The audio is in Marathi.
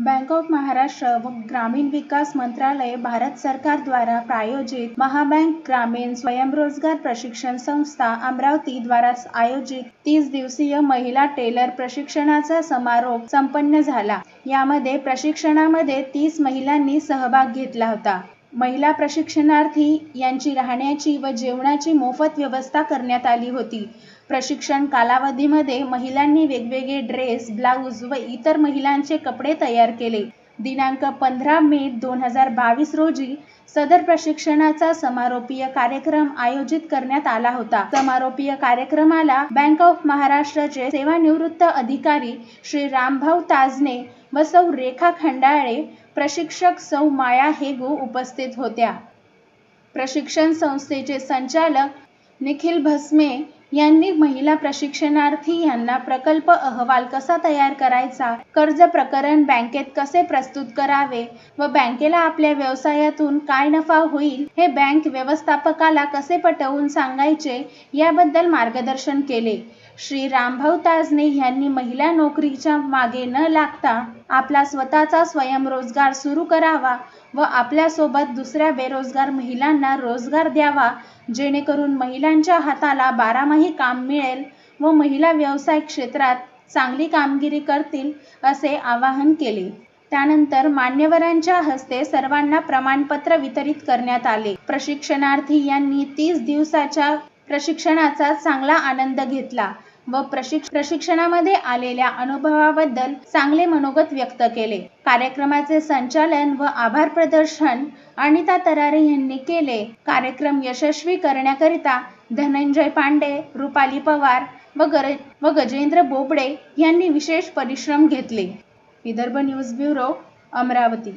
बँक ऑफ महाराष्ट्र व ग्रामीण विकास मंत्रालय भारत सरकार द्वारा प्रायोजित महाबँक ग्रामीण स्वयंरोजगार प्रशिक्षण संस्था अमरावती द्वारा आयोजित तीस दिवसीय महिला टेलर प्रशिक्षणाचा समारोप संपन्न झाला. यामध्ये प्रशिक्षणामध्ये तीस महिलांनी सहभाग घेतला होता. महिला प्रशिक्षणार्थी यांची राहण्याची व जेवणाची मोफत व्यवस्था करण्यात आली होती. प्रशिक्षण कालावधीमध्ये महिलांनी वेगवेगळे ड्रेस ब्लाऊज व इतर महिलांचे कपडे तयार केले. दिनांक पंधरा मे दोन हजार बावीस रोजी सदर प्रशिक्षणाचा समारोपीय कार्यक्रम आयोजित करण्यात आला होता. समारोपीय कार्यक्रमाला बँक ऑफ महाराष्ट्राचे सेवानिवृत्त अधिकारी श्री रामभाऊ ताजने व सौ रेखा खंडाळे प्रशिक्षक सौ माया हेगू उपस्थित होत्या. प्रशिक्षण संस्थेचे संचालक निखिल भस्मे यांनी महिला प्रशिक्षणार्थी यांना प्रकल्प अहवाल कसा तयार करायचा कर्ज प्रकरण बँकेत कसे प्रस्तुत करावे व बँकेला आपल्या व्यवसायातून काय नफा होईल हे बँक व्यवस्थापकाला कसे पटवून सांगायचे याबद्दल मार्गदर्शन केले. श्री रामभाऊ ताजने यांनी महिला नोकरीच्या मागे न लागता आपला स्वतःचा स्वयंरोजगार सुरू करावा व आपल्यासोबत दुसऱ्या बेरोजगार महिलांना रोजगार द्यावा जेणेकरून महिलांच्या हाताला बारामाही काम मिळेल व महिला व्यवसाय क्षेत्रात चांगली कामगिरी करतील असे आवाहन केले. त्यानंतर मान्यवरांच्या हस्ते सर्वांना प्रमाणपत्र वितरित करण्यात आले. प्रशिक्षणार्थी यांनी तीस दिवसाच्या प्रशिक्षणाचा चांगला आनंद घेतला. व प्रशिक्ष प्रशिक्षणामध्ये आलेल्या अनुभवाबद्दल चांगले मनोगत व्यक्त केले. कार्यक्रमाचे संचालन व आभार प्रदर्शन अनिता तरारे यांनी केले. कार्यक्रम यशस्वी करण्याकरिता धनंजय पांडे रुपाली पवार व गर व गजेंद्र बोबडे यांनी विशेष परिश्रम घेतले. Vidarbha news bureau Amravati.